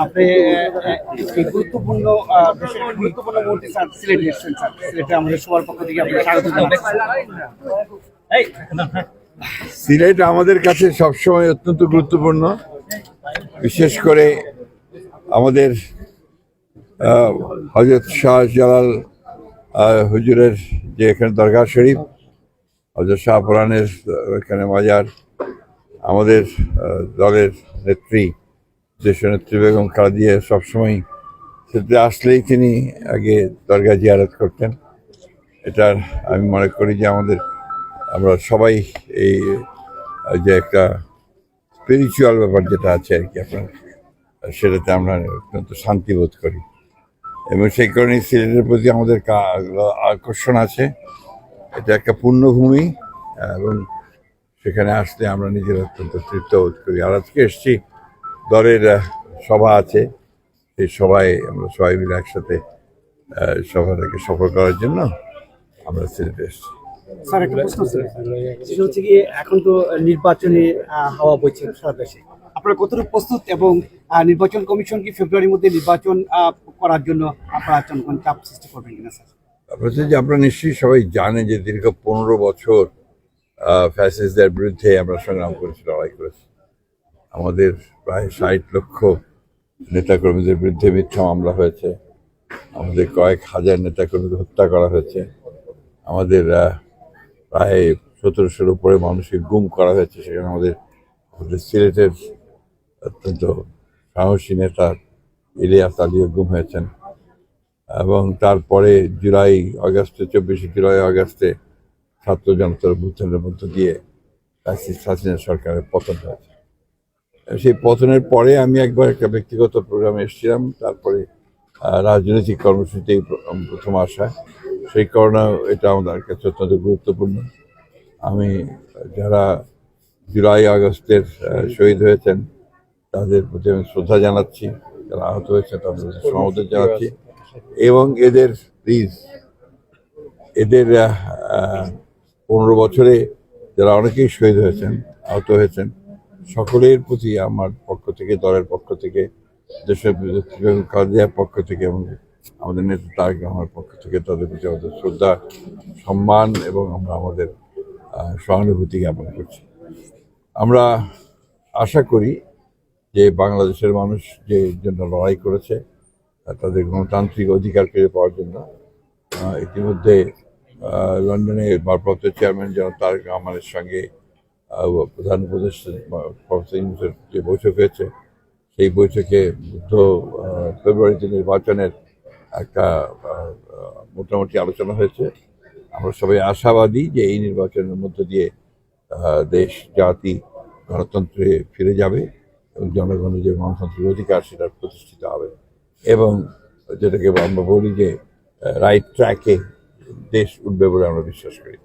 আপনি এই গুরুত্বপূর্ণ গুরুত্বপূর্ণ মুহূর্তে স্যার সিলেটে এসেছেন স্যার। সিলেটে আমাদের সবার পক্ষ থেকে আপনাকে স্বাগত জানাচ্ছি। সিলেট আমাদের কাছে সবসময় অত্যন্ত গুরুত্বপূর্ণ। বিশেষ করে আমাদের আহ, হজরত শাহ জালাল হুজুরের যে এখানে দরগা শরীফ হজরত শাহ পুরাণের এখানে মাজার আমাদের আহ, দলের নেত্রী দেশ নেত্রী বেগম খালেদিয়া সবসময় সেটা আসলেই তিনি আগে দরগা জিয়ারত করতেন। এটার আমি মনে করি যে আমাদের, আমরা সবাই এই যে একটা স্পিরিচুয়াল ব্যাপার যেটা আছে আর কি আপনার, সেটাতে আমরা অত্যন্ত শান্তি বোধ করি। এবং সেই কারণে সিলেটের প্রতি আমাদের আকর্ষণ আছে। এটা একটা পূর্ণভূমি, এবং সেখানে আসলে আমরা নিজেরা অত্যন্ত তৃপ্ত বোধ করি। আর আজকে এসছি দলের সভা আছে। সেই সভায় আমরা সবাই মিলে একসাথে সভাটাকে সফল করার জন্য আমরা সিলেটে এসেছি। স্যার একটা প্রশ্ন সেটা হচ্ছে কি এখন তো নির্বাচনী হাওয়া বইছে সারা দেশে। আপনারা কতটুকু প্রস্তুত এবং নির্বাচন কমিশন কি ফেব্রুয়ারির মধ্যে নির্বাচন করার জন্য আপনারা জনগণ চাপ সৃষ্টি করবেন কিনা স্যার? তারপরে যে আপনারা নিশ্চয়ই সবাই জানেন যে দীর্ঘ পনেরো বছর ফ্যাসিসদের বিরুদ্ধে আমরা সংগ্রাম করেছি লড়াই করেছি। আমাদের প্রায় ষাট লক্ষ নেতাকর্মীদের বিরুদ্ধে মিথ্যা মামলা হয়েছে। আমাদের কয়েক হাজার নেতাকর্মীকে হত্যা করা হয়েছে। আমাদের প্রায় সতেরোশোর উপরে মানুষকে গুম করা হয়েছে। সেখানে আমাদের আমাদের সিলেটের অত্যন্ত সাহসী নেতা ইলিয়াস আলীও গুম হয়েছেন। এবং তারপরে জুলাই আগস্টে, চব্বিশে জুলাই আগস্টে ছাত্র জনতার অভ্যুত্থানের মধ্য দিয়ে হাসিনা সরকারের পতন হয়েছে। সেই পতনের পরে আমি একবার একটা ব্যক্তিগত প্রোগ্রামে এসেছিলাম, তারপরে রাজনৈতিক কর্মসূচিতে প্রথম আসা। সেই কারণে এটা আমাদের কাছে অত্যন্ত গুরুত্বপূর্ণ। আমি, যারা জুলাই আগস্টের শহীদ হয়েছেন, তাদের প্রতি আমি শ্রদ্ধা জানাচ্ছি, যারা আহত হয়েছে তাদের প্রতি সমবেদনা জানাচ্ছি। এবং এদের প্লিজ এদের পনেরো বছরে যারা অনেকেই শহীদ হয়েছেন, আহত হয়েছেন সকলের প্রতি আমার পক্ষ থেকে, দলের পক্ষ থেকে, দেশের কাজিয়ার পক্ষ থেকে এবং আমাদের নেতা রহমানের পক্ষ থেকে তাদের প্রতি আমাদের শ্রদ্ধা, সম্মান এবং আমরা আমাদের সহানুভূতি জ্ঞাপন করছি। আমরা আশা করি যে বাংলাদেশের মানুষ যে জন্য লড়াই করেছে তাদের গণতান্ত্রিক অধিকার ফিরে পাওয়ার জন্য ইতিমধ্যে লন্ডনে ভারপ্রাপ্ত চেয়ারম্যান যেন তারেক রহমানের সঙ্গে প্রধান উপদেষ্টা যে বৈঠক হয়েছে, সেই বৈঠকে বুদ্ধ ফেব্রুয়ারিতে নির্বাচনের একটা মোটামুটি আলোচনা হয়েছে। আমরা সবাই আশাবাদী যে এই নির্বাচনের মধ্য দিয়ে দেশ, জাতি, গণতন্ত্রে ফিরে যাবে এবং জনগণের যে গণতান্ত্রিক অধিকার সেটা প্রতিষ্ঠিত হবে। এবং যেটাকে আমরা বলি যে রাইট ট্র্যাকে দেশ উঠবে বলে আমরা বিশ্বাস করি।